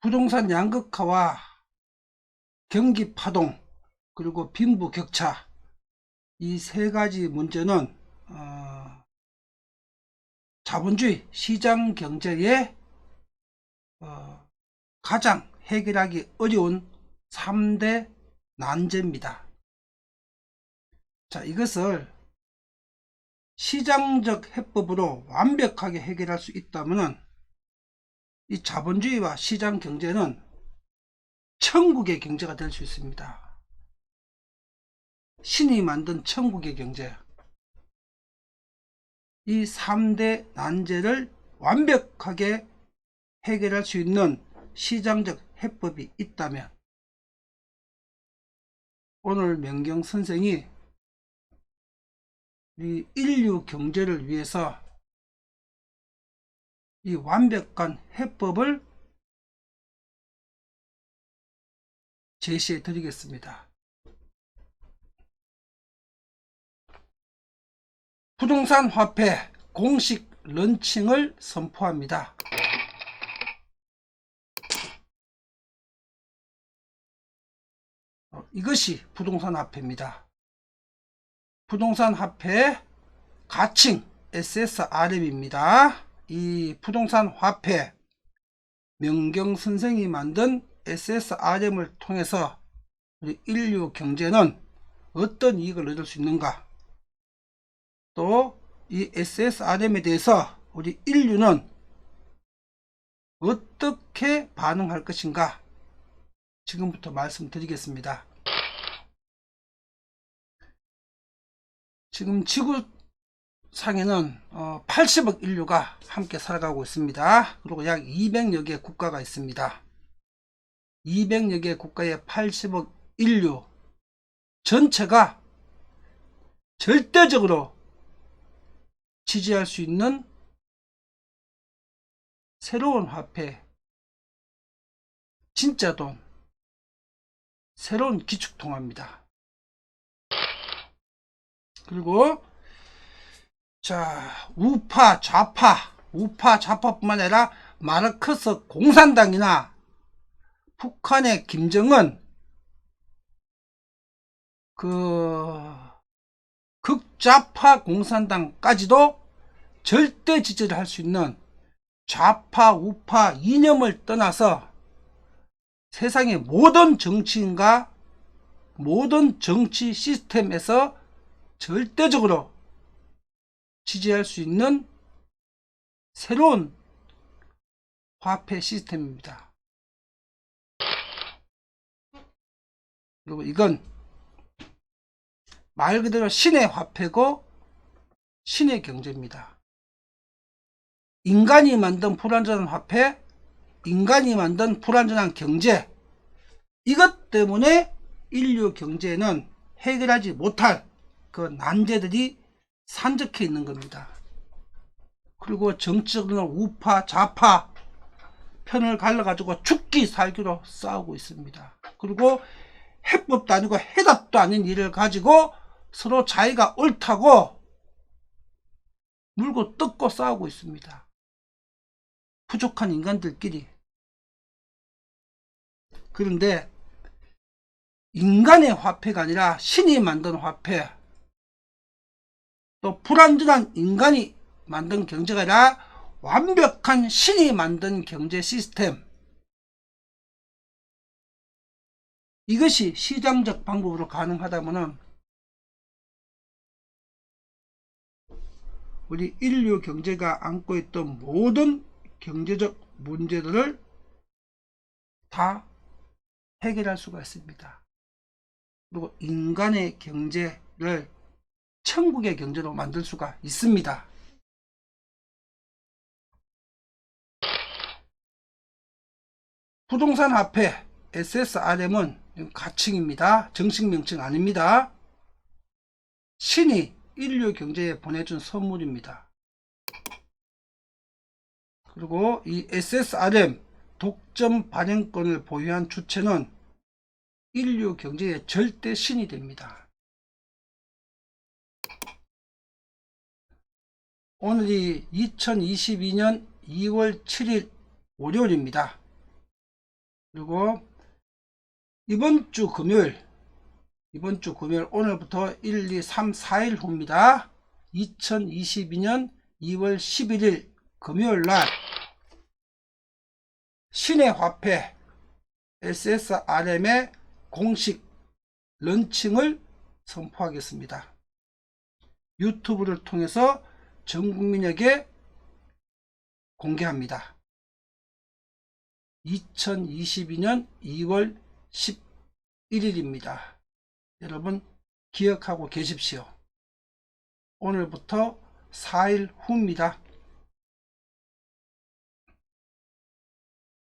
부동산 양극화와 경기 파동 그리고 빈부 격차 이 세 가지 문제는 어, 자본주의 시장 경제의 어, 가장 해결하기 어려운 3대 난제입니다. 자, 이것을 시장적 해법으로 완벽하게 해결할 수 있다면 이 자본주의와 시장 경제는 천국의 경제가 될 수 있습니다. 신이 만든 천국의 경제. 이 3대 난제를 완벽하게 해결할 수 있는 시장적 해법이 있다면 오늘 명경 선생이 이 인류 경제를 위해서 이 완벽한 해법을 제시해 드리겠습니다. 부동산 화폐 공식 런칭을 선포합니다. 어, 이것이 부동산 화폐입니다. 부동산 화폐 가칭 SSRM입니다. 이 부동산 화폐 명경 선생이 만든 SSRM을 통해서 우리 인류 경제는 어떤 이익을 얻을 수 있는가? 또 이 SSRM에 대해서 우리 인류는 어떻게 반응할 것인가? 지금부터 말씀드리겠습니다. 지금 지구 상에는 80억 인류가 함께 살아가고 있습니다. 그리고 약 200여 개 국가가 있습니다. 200여 개 국가의 80억 인류 전체가 절대적으로 지지할 수 있는 새로운 화폐, 진짜 돈, 새로운 기축통화입니다. 그리고 자 우파 좌파 우파 좌파뿐만 아니라 마르크스 공산당이나 북한의 김정은 그 극좌파 공산당까지도 절대 지지를 할 수 있는 좌파 우파 이념을 떠나서 세상의 모든 정치인과 모든 정치 시스템에서 절대적으로 지지할 수 있는 새로운 화폐 시스템입니다. 그리고 이건 말 그대로 신의 화폐고 신의 경제입니다. 인간이 만든 불완전한 화폐, 인간이 만든 불완전한 경제, 이것 때문에 인류 경제는 해결하지 못할 그 난제들이 산적해 있는 겁니다. 그리고 정치적으로 우파, 좌파 편을 갈라가지고 죽기 살기로 싸우고 있습니다. 그리고 해법도 아니고 해답도 아닌 일을 가지고 서로 자기가 옳다고 물고 뜯고 싸우고 있습니다. 부족한 인간들끼리. 그런데 인간의 화폐가 아니라 신이 만든 화폐, 또 불완전한 인간이 만든 경제가 아니라 완벽한 신이 만든 경제 시스템. 이것이 시장적 방법으로 가능하다면 우리 인류 경제가 안고 있던 모든 경제적 문제들을 다 해결할 수가 있습니다. 그리고 인간의 경제를 천국의 경제로 만들 수가 있습니다. 부동산 화폐 SSRM은 가칭입니다. 정식 명칭 아닙니다. 신이 인류 경제에 보내준 선물입니다. 그리고 이 SSRM 독점 발행권을 보유한 주체는 인류 경제의 절대 신이 됩니다. 오늘 이 2022년 2월 7일 월요일입니다. 그리고 이번 주 금요일 이번 주 금요일 오늘부터 1, 2, 3, 4일 후입니다. 2022년 2월 11일 금요일 날 신의 화폐 SSRM의 공식 런칭을 선포하겠습니다. 유튜브를 통해서 전 국민에게 공개합니다. 2022년 2월 11일입니다. 여러분 기억하고 계십시오. 오늘부터 4일 후입니다.